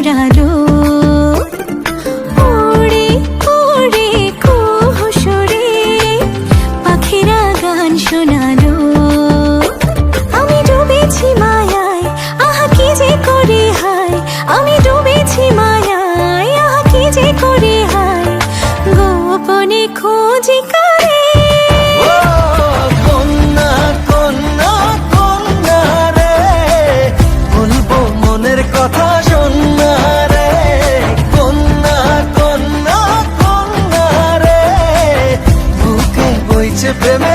ভরালো উড়ে পাখিরা গান শোনালো। আমি ডুবেছি মায়ায়, আহা কি যে করি হায়। আমি ডুবেছি মায়ায়, আহা কি যে করি হায়। গোপনে খোঁজি করে। কথা শুন। Give me